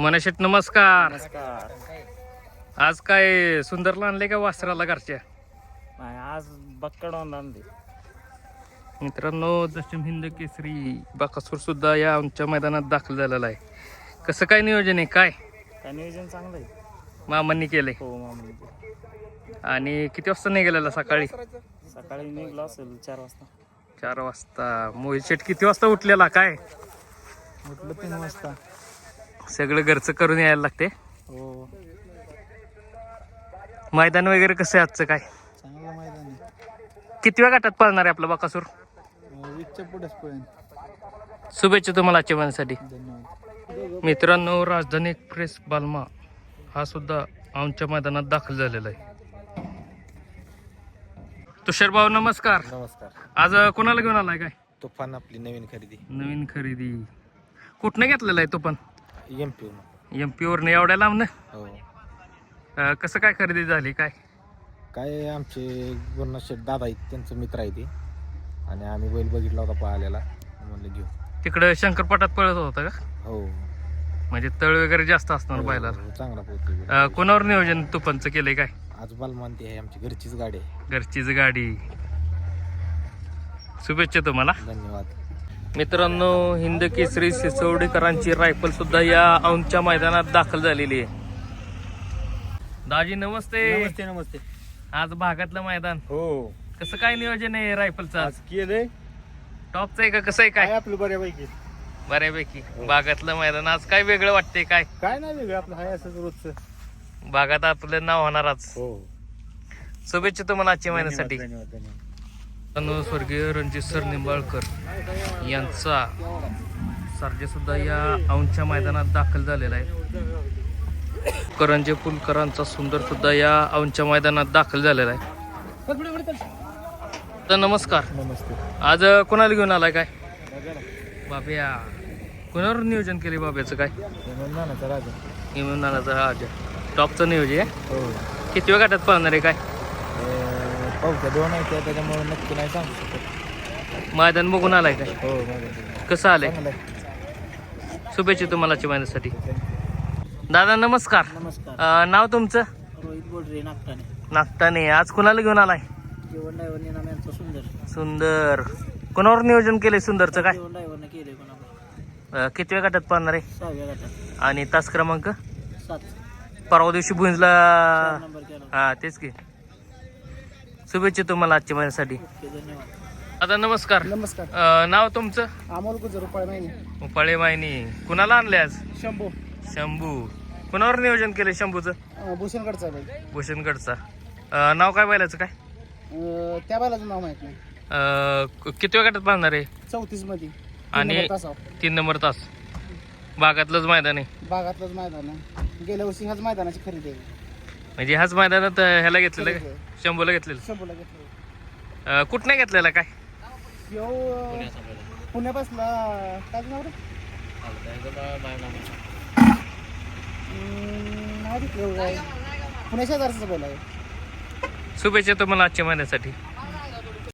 मनशेट नमस्कार. नमस्कार. आज काय सुंदरला आणले का वासराला घरच्या? नाही आज बक्कड आणली. मित्रांनो दशम हिंद केसरी बाकासूर सुद्धा या आमच्या मैदानात दाखल झालेला आहे. कसं काय नियोजन आहे? काय? काय नियोजन चांगलं आहे. मामांनी केलंय. हो आणि किती वाजता निघालेला सकाळी? सकाळी निघलो असेल चार वाजता. चार वाजता. मोहित शेट किती वाजता उठलेला? काय? उठलो तीन वाजता. सगळं घरचं करून यायला लागते. हो. मैदान वगैरे कसं आहे आजचं काय? चांगलं मैदान आहे. किती वेळ गटात पाळणार आहे आपला बकासूर? वीसच्या पुढेच पर्यंत शुभेच्छा तुम्हाला आजच्या धन्यवाद. मित्रांनो राजधानी एक्सप्रेस बालमा हा सुद्धा आमच्या मैदानात दाखल झालेला आहे. तुषार भाऊ नमस्कार. नमस्कार. आज अं, कोणाला घेऊन आलाय काय? तुफान आपली नवीन खरेदी. नवीन खरेदी. कुठनं घेतलेला आहे तो पण? एम पी एम एवढ्या लांबनं हो. अं, कसं काय खरेदी झाली काय? काय आमचे गुरुनाथ शेठ दादा आहेत त्यांचं मित्र आहे ते. आणि आम्ही बैल बघितला होता पाहिलेला म्हणलं घेऊ. तिकडं शंकरपटात पळत होता का? हो. म्हणजे तळ वगैरे जास्त असणार पाहिला हो, चांगला पोहोचतो कोणावर नियोजन तुपनचं केलंय काय? आज बालमानती आहे आमची घरचीच गाडी आहे. घरचीच गाडी. शुभेच्छा तुम्हाला. धन्यवाद. मित्रांनो हिंद केसरी सिसोडीकरांची रायफल सुद्धा या औंधच्या मैदानात दाखल झालेली आहे. दाजी नमस्ते. नमस्ते नमस्ते. आज भागातलं मैदान. हो. कसं काय नियोजन आहे रायफलचं आज केलंय. टॉपचं आहे का कसं आहे काय? आपलं बऱ्यापैकी? बऱ्यापैकी. भागातलं मैदान. आज काय वेगळं वाटतंय काय? काय नाही वेगळं आपलं हाय असंच रोजचं. भागात आपलं नाव होणार आज. हो. शुभेच्छा तुम्हाला आजच्या महिन्यासाठी. स्वर्गीय रणजित सर निंबाळकर यांचा सर्जा सुद्धा या औंधच्या मैदानात दाखल झालेला आहे. करंजे पुलकरांचा सुंदर सुद्धा या औंधच्या मैदानात दाखल झालेला आहे. तर नमस्कार. नमस्ते. आज कोणाला घेऊन आलाय काय? बाब्या. कोणावर नियोजन केले बाब्याचं काय? नानाचा राजा. इम्युन नानाचा राजा. टॉपचं नियोजन आहे? हो. किती वेळ गाठात पाहणार आहे काय? पावसा दोन आहे त्याच्यामुळे नक्की नाही सांगू शकत. मैदान बघून आलाय काय हो माझं कसं आलंय? चांगलं आहे. शुभेच्छा तुम्हाला आजच्या दादा नमस्कार. नमस्कार. अं, नाव तुमचं? रोहित बोडरे नागताने आज कुणाला घेऊन आलाय? जेवण ड्रायव्हरने नाम यांचं सुंदर. सुंदर. कोणावर नियोजन केलंय सुंदरचं काय? जेवण ड्रायव्हरने केले कोणाला अं, किती वेळ गाठात पाहणार आहे? सहाव्या गटात. आणि तास क्रमांक? सात. परवा दिवशी भुंजला नंबर केला. हा तेच की. शुभेच्छा तुम्हाला आजच्या महिन्यासाठी. आता नमस्कार. नमस्कार. अं, नाव तुमचं? अमोल गुजर रुपये महिने. उपाळे मायनी कुणाला आणले आज? शंभू. शंभू. कुणावर नियोजन केलंय शंभूचं? भूषणगडचा बाई. भूषणगडचा. अं, नाव काय बैलाचं काय? त्या बायलाचं नाव माहीत नाही. अं, किती वेळ गाठात पाहणार आहे? चौतीसमध्ये आणि तीन नंबर तास. बागातलंच मैदान आहे. भागातलंच मैदान आहे. गेल्या वर्षी ह्याच मैदानाची खरेदी आहे. म्हणजे ह्याच मैदानात ह्याला घेतलेलं का? शंभूला घेतलेलं. शंभूला घेतलं अं, कुठनं घेतलेलं काय? यो पुण्यापासला काय नाव रे? हम्म, नाही घेतलं एवढं. पुण्या शेजारचं बोलाय शुभेच्छा तुम्हाला आजच्या महिन्यासाठी.